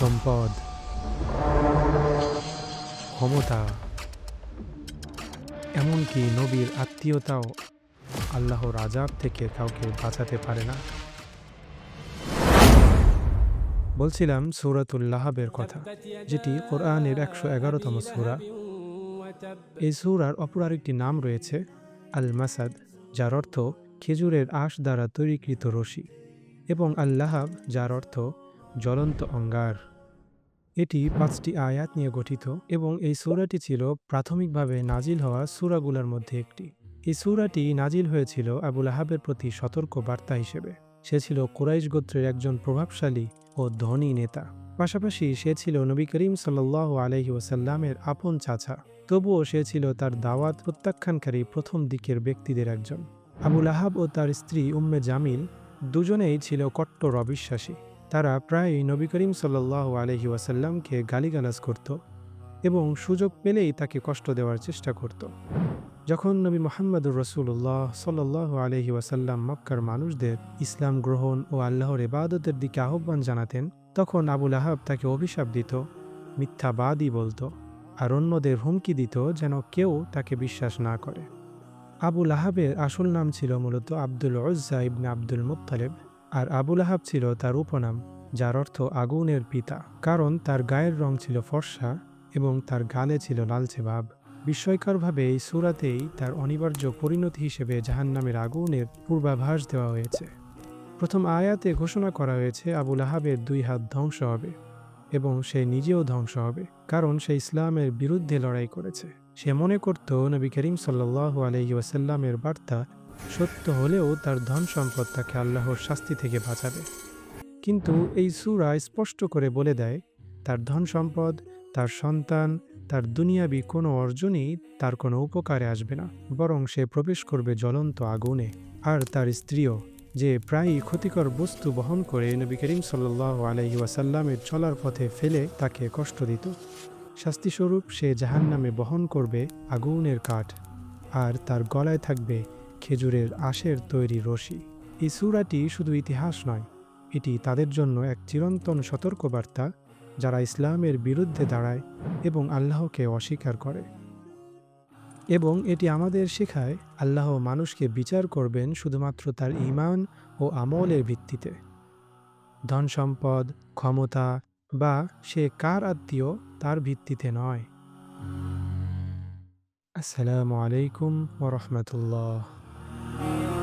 সম্পদ, ক্ষমতা, এমনকি নবীর আত্মীয়তাও আল্লাহর আজাব থেকে কাউকে বাঁচাতে পারে না। বলছিলাম সূরাতুল লাহাবের কথা, যেটি কোরআনের একশো এগারোতম সূরা। এই সূরার অপর আরেকটি নাম রয়েছে আল মাসাদ যার অর্থ খেজুরের আঁশ দ্বারা তৈরিকৃত রশি, এবং আল্লাহাব, যার অর্থ জ্বলন্ত অঙ্গার। এটি পাঁচটি আয়াত নিয়ে গঠিত এবং এই সূরাটি ছিল প্রাথমিকভাবে নাজিল হওয়া সূরাগুলোর মধ্যে একটি। এই সূরাটি নাজিল হয়েছিল আবুল আহাবের প্রতি সতর্ক বার্তা হিসেবে। সে ছিল কুরাইশ গোত্রের একজন প্রভাবশালী ও ধনী নেতা। পাশাপাশি সে ছিল নবী করিম সাল্লাহ আলহি ওসাল্লামের আপন চাচা। তবুও সে ছিল তার দাওয়াত প্রত্যাখ্যানকারী প্রথম দিকের ব্যক্তিদের একজন। আবুল আহাব ও তার স্ত্রী উম্মে জামিল দুজনেই ছিল কট্টর অবিশ্বাসী। তারা প্রায়ই নবী করিম সাল্লাহ আলহি ওয়াসাল্লামকে গালিগালাজ করত এবং সুযোগ পেলেই তাকে কষ্ট দেওয়ার চেষ্টা করত। যখন নবী মোহাম্মদুর রসুল্লাহ সাল্লাহ আলহি ওয়াসাল্লাম মক্কার মানুষদের ইসলাম গ্রহণ ও আল্লাহর এবাদতের দিকে আহ্বান জানাতেন, তখন আবুল আহাব তাকে অভিশাপ দিত মিথ্যাবাদই বলতো আর অন্যদের হুমকি দিত যেন কেউ তাকে বিশ্বাস না করে। আবুল আহাবের আসল নাম ছিল মূলত আব্দুল উজ্জা ইবনে আব্দুল মুত্তালেব। আর আবুল আহাব ছিল তার উপনাম, যার অর্থ আগুনের পিতা। কারণ তার গায়ের রং ছিল ফর্সা এবং তার গালে ছিল লালচে ভাব। বিস্ময়করভাবে এই সুরাতেই তার অনিবার্য পরিণতি হিসেবে জাহান্নামের আগুনের পূর্বাভাস দেওয়া হয়েছে। প্রথম আয়াতে ঘোষণা করা হয়েছে আবুল আহাবের দুই হাত ধ্বংস হবে এবং সে নিজেও ধ্বংস হবে, কারণ সে ইসলামের বিরুদ্ধে লড়াই করেছে। সে মনে করত, নবী করিম সাল্লাহ আলহি ওয়াসাল্লামের বার্তা সত্য হলেও তার ধন সম্পদ তাকে আল্লাহর শাস্তি থেকে বাঁচাবে। কিন্তু এই সুরা স্পষ্ট করে বলে দেয়, তার ধন সম্পদ, তার সন্তান, তার দুনিয়াবি কোনো অর্জনই তার কোনো উপকারে আসবে না, বরং সে প্রবেশ করবে জ্বলন্ত আগুনে। আর তার স্ত্রীও, যে প্রায়ই ক্ষতিকর বস্তু বহন করে নবী করিম সাল্লাহ আলহি ওয়াসাল্লামের চলার পথে ফেলে, তাকে কষ্ট দিত। শাস্তিস্বরূপ সে জাহান্নামে বহন করবে আগুনের কাঠ, আর তার গলায় থাকবে খেজুরের আশের তৈরি রশি। এই সুরাটি শুধু ইতিহাস নয়, এটি তাদের জন্য এক চিরন্তন সতর্কবার্তা যারা ইসলামের বিরুদ্ধে দাঁড়ায় এবং আল্লাহকে অস্বীকার করে। এবং এটি আমাদের শেখায় আল্লাহ মানুষকে বিচার করবেন শুধুমাত্র তার ইমান ও আমলের ভিত্তিতে। ধন সম্পদ, ক্ষমতা বা সে কার আত্মীয় তার ভিত্তিতে নয়। আসসালামু আলাইকুম ওরহমতুল্লাহ Yeah.